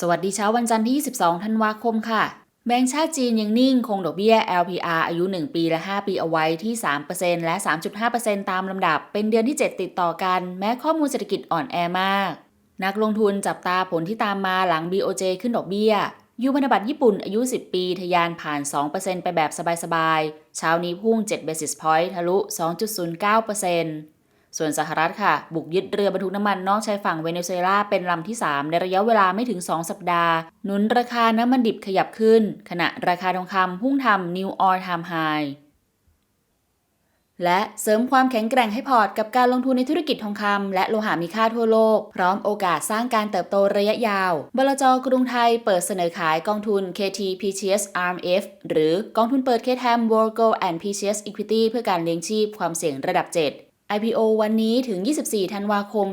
สวัสดีเช้าวันจันทร์ที่ 22 ธันวาคมค่ะ แบงก์ชาติจีนยังนิ่งคงดอกเบี้ย LPR อายุ 1 ปีและ 5 ปีเอาไว้ที่ 3%และ 3.5%ตามลำดับ เป็นเดือนที่ 7 ติดต่อกัน แม้ข้อมูลเศรษฐกิจอ่อนแอมาก นักลงทุนจับตาผลที่ตามมาหลัง BOJ ขึ้นดอกเบี้ย ยูพันธบัตรญี่ปุ่นอายุ 10 ปีทะยานผ่าน 2%ไปแบบสบายๆ เช้านี้พุ่ง 7 basis point ทะลุ 2.09% ส่วนสหรัฐค่ะ บุกยึดเรือบรรทุกน้ำมันนอกชายฝั่งเวเนซุเอลาเป็นลำที่ 3 ในระยะเวลาไม่ถึง 2 สัปดาห์ หนุนราคาน้ำมันดิบขยับขึ้น ขณะราคาทองคำพุ่งทำ New All Time High และเสริมความแข็งแกร่งให้พอร์ตกับการลงทุนในธุรกิจทองคำและโลหะมีค่าทั่วโลก พร้อมโอกาสสร้างการเติบโตระยะยาว บลจกรุงไทยเปิดเสนอขายกองทุน KT PCS RMF หรือกองทุนเปิด KTM World Gold and PCS Equity เพื่อการเลี้ยงชีพความเสี่ยงระดับ 7 IPO วันนี้ถึง 24 ธันวาคม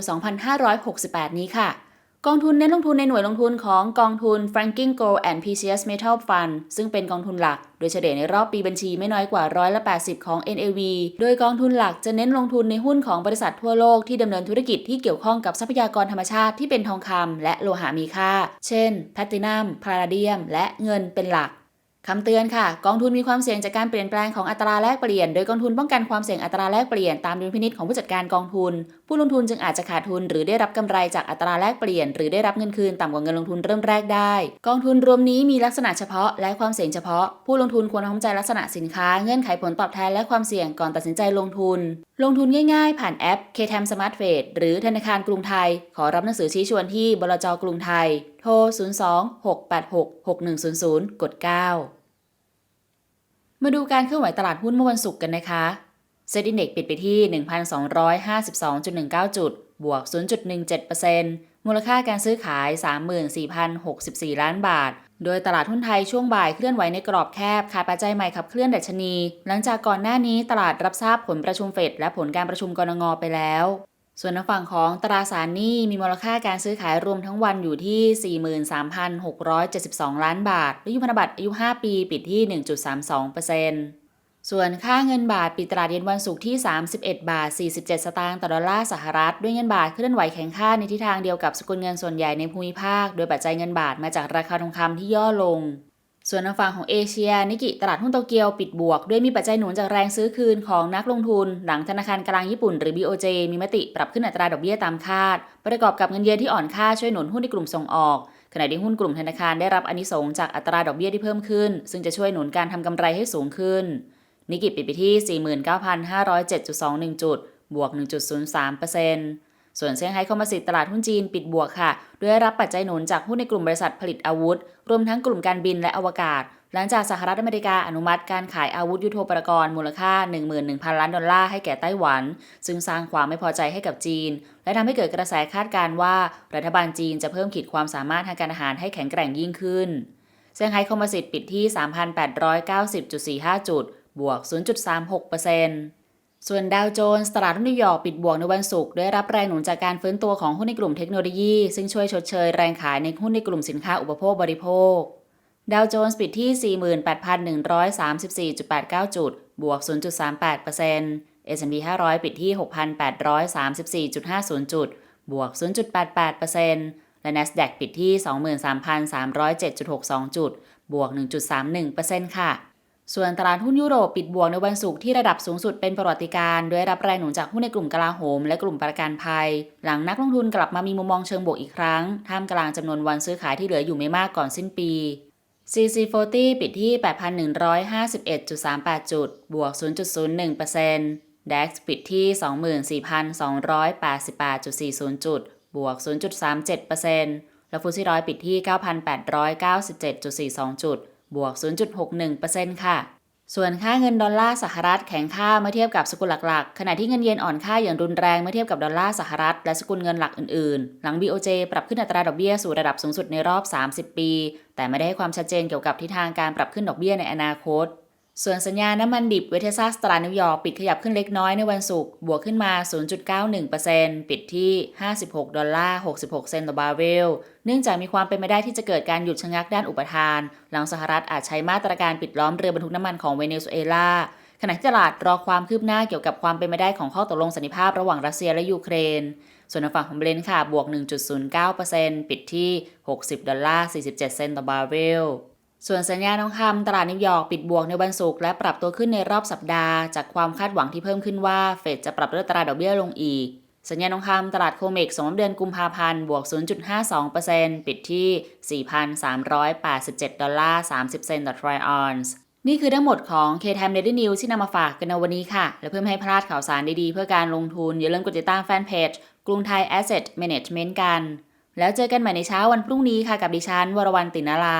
2568 นี้ค่ะ กองทุนเน้นลงทุนในหน่วยลงทุนของกองทุน Franking Gold and PCS Metal Fund ซึ่งเป็นกองทุนหลัก โดยเฉลี่ยในรอบปีบัญชีไม่น้อยกว่าร้อยละ80 ของ NAV โดยกองทุนหลักจะเน้นลงทุนในหุ้นของบริษัททั่วโลกที่ดำเนินธุรกิจที่เกี่ยวข้องกับทรัพยากรธรรมชาติที่เป็นทองคำและโลหะมีค่า เช่นแพลตินัมพาราเดียม และเงินเป็นหลัก คำเตือนค่ะ กองทุนมีความเสี่ยงจากการเปลี่ยนแปลงของอัตราแลกเปลี่ยน โดยกองทุนป้องกันความเสี่ยงอัตราแลกเปลี่ยนตามดุลพินิจของผู้จัดการกองทุน ผู้ลงทุนจึงอาจจะขาดทุน หรือได้รับกำไรจากอัตราแลกเปลี่ยน หรือได้รับเงินคืนต่ำกว่าเงินลงทุนเริ่มแรกได้ กองทุนรวมนี้มีลักษณะเฉพาะและความเสี่ยงเฉพาะ ผู้ลงทุนควรเข้าใจลักษณะสินค้าเงื่อนไขผลตอบแทนและความเสี่ยงก่อนตัดสินใจลงทุน ลงทุนง่ายๆ ผ่านแอป KTM Smart Trade หรือธนาคารกรุงไทย ขอรับหนังสือชี้ชวนที่บลจกรุงไทย โทร 02-686-6100 กด 9 มาดูการเคลื่อนไหวตลาดหุ้นเมื่อวันศุกร์กันนะคะเซ็ตอินเด็กปิดไปที่ 1,252.19 จุด บวก 0.17%มูลค่าการซื้อขาย 34,064 ล้านบาท โดยตลาดหุ้นไทยช่วงบ่ายเคลื่อนไหวในกรอบแคบขาดปัจจัยใหม่ขับเคลื่อนดัชนี หลังจากก่อนหน้านี้ตลาดรับทราบผลประชุมเฟดและผลการประชุมกรงงไปแล้ว ส่วนทางฝั่งของตราสารหนี้มีมูลค่าการซื้อขายรวมทั้งวันอยู่ที่ 43,672 ล้านบาท และยุพันธบัตรอายุ 5 ปีปิดที่ 1.32%ส่วนค่าเงินบาทปิดตลาดเย็นวันศุกร์ที่ 31 บาท 47 สตางค์ต่อดอลลาร์สหรัฐ ด้วยเงินบาทเคลื่อนไหวแข็งค่าในทิศทางเดียวกับสกุลเงินส่วนใหญ่ในภูมิภาค โดยปัจจัยเงินบาทมาจากราคาทองคำที่ย่อลง ส่วนทางฝั่งของเอเชีย นิกิตลาดหุ้นโตเกียวปิดบวก ด้วยมีปัจจัยหนุนจากแรงซื้อคืนของนักลงทุน หลังธนาคารกลางญี่ปุ่นหรือ BOJ มีมติปรับขึ้นอัตราดอกเบี้ยตามคาด ประกอบกับเงินเยนที่อ่อนค่าช่วยหนุนหุ้นในกลุ่มส่งออก ขณะที่หุ้นกลุ่มธนาคารได้รับอนิสงจากอัตราดอกเบี้ยที่เพิ่มขึ้น ซึ่งจะช่วยหนุนการทำกำไรให้สูงขึ้น นิกิปิดไปที่ 49,507.21 จุด บวก 1.03% ส่วนเซี่ยงไฮ้คอมมาสิตตลาดหุ้นจีนปิดบวกค่ะ ด้วยรับปัจจัยหนุนจากหุ้นในกลุ่มบริษัทผลิตอาวุธ รวมทั้งกลุ่มการบินและอวกาศ หลังจากสหรัฐอเมริกาอนุมัติการขายอาวุธยุโทโธปกรณ์มูลค่า 11,000 ล้านดอลลาร์ให้แก่ไต้หวัน ซึ่งสร้างความไม่พอใจให้กับจีน และทำให้เกิดกระแสคาดการณ์ว่ารัฐบาลจีนจะเพิ่มขีดความสามารถทางการอาหารให้แข็งแกร่งยิ่งขึ้นเซี่ยงไฮ้คอมมาสิตปิดที่ 3,890.45 จุด บวก 0.36% ส่วนดาวโจนส์ตลาดหุ้นนิวยอร์กปิดบวกในวันศุกร์ได้รับแรงหนุนจากการฟื้นตัวของหุ้นในกลุ่มเทคโนโลยี ซึ่งช่วยชดเชยแรงขายในหุ้นในกลุ่มสินค้าอุปโภคบริโภค ดาวโจนส์ปิดที่ 48,134.89 จุด บวก 0.38% S&P 500 ปิดที่ 6,834.50 จุด บวก 0.88%และ NASDAQ ปิดที่ 23,307.62 จุด บวก 1.31%ค่ะ ส่วนตลาดหุ้นยุโรปปิดบวกในวันศุกร์ที่ระดับสูงสุดเป็นประวัติการด้วยรับแรงหนุนจากหุ้นในกลุ่มกลาโหม และกลุ่มประกันภัย หลังนักลงทุนกลับมามีมุมมองเชิงบวกอีกครั้ง ท่ามกลางจำนวนวันซื้อขายที่เหลืออยู่ไม่มากก่อนสิ้นปี CC40 ปิดที่ 8,151.38 จุด บวก 0.01% DAX ปิดที่ 24,288.40 จุด บวก 0.37%และฟุตซี่ร้อยปิดที่ 9,897.42 จุด บวก 0.61%ค่ะ ส่วนค่าเงินดอลลาร์สหรัฐแข็งค่าเมื่อเทียบกับสกุลหลักๆ ขณะที่เงินเยนอ่อนค่าอย่างรุนแรงเมื่อเทียบกับดอลลาร์สหรัฐและสกุลเงินหลักอื่นๆ หลัง BOJ ปรับขึ้นอัตราดอกเบี้ยสู่ระดับสูงสุดในรอบ 30 ปี แต่ไม่ได้ให้ความชัดเจนเกี่ยวกับทิศทางการปรับขึ้นดอกเบี้ยในอนาคต ส่วนสัญญาน้ำมันดิบเวเทซัสตลาดนิวยอร์กปิดขยับขึ้นเล็กน้อยในวันศุกร์บวกขึ้นมา 0.91%ปิดที่ 56 ดอลลาร์ 66 เซนต์ต่อบาร์เรล เนื่องจากมีความเป็นไปได้ที่จะเกิดการหยุดชะงักด้านอุปทาน หลังสหรัฐอาจใช้มาตรการปิดล้อมเรือบรรทุกน้ำมันของเวเนซุเอลา ขณะที่ตลาดรอความคืบหน้าเกี่ยวกับความเป็นไปได้ของข้อตกลงสันติภาพระหว่างรัสเซียและยูเครน ส่วนทางฝั่งของเบรนท์ค่ะบวก 1.09%ปิดที่ 60 ดอลลาร์ 47 เซนต์ต่อบาร์เรล ส่วนสัญญาทองคำตลาดนิวยอร์กปิดบวกในวันศุกร์และปรับตัวขึ้นในรอบสัปดาห์จากความคาดหวังที่เพิ่มขึ้นว่าเฟดจะปรับลดอัตราดอกเบี้ยลงอีก สัญญาทองคำตลาดโคเมกสำหรับเดือนกุมภาพันธ์บวก 0.52%ปิดที่ 4,387 ดอลลาร์ 30 เซนต์ต่อทรอยออนซ์นี่คือทั้งหมดของ K-Time Daily News ที่นำมาฝากกันในวันนี้ค่ะ และเพื่อไม่ให้พลาดข่าวสารดีๆ เพื่อการลงทุนอย่าลืมกดติดตามแฟนเพจกรุงไทย Asset Management กัน แล้วเจอกันใหม่ในเช้าวันพรุ่งนี้ค่ะกับดิฉัน วรวรรณตินาลา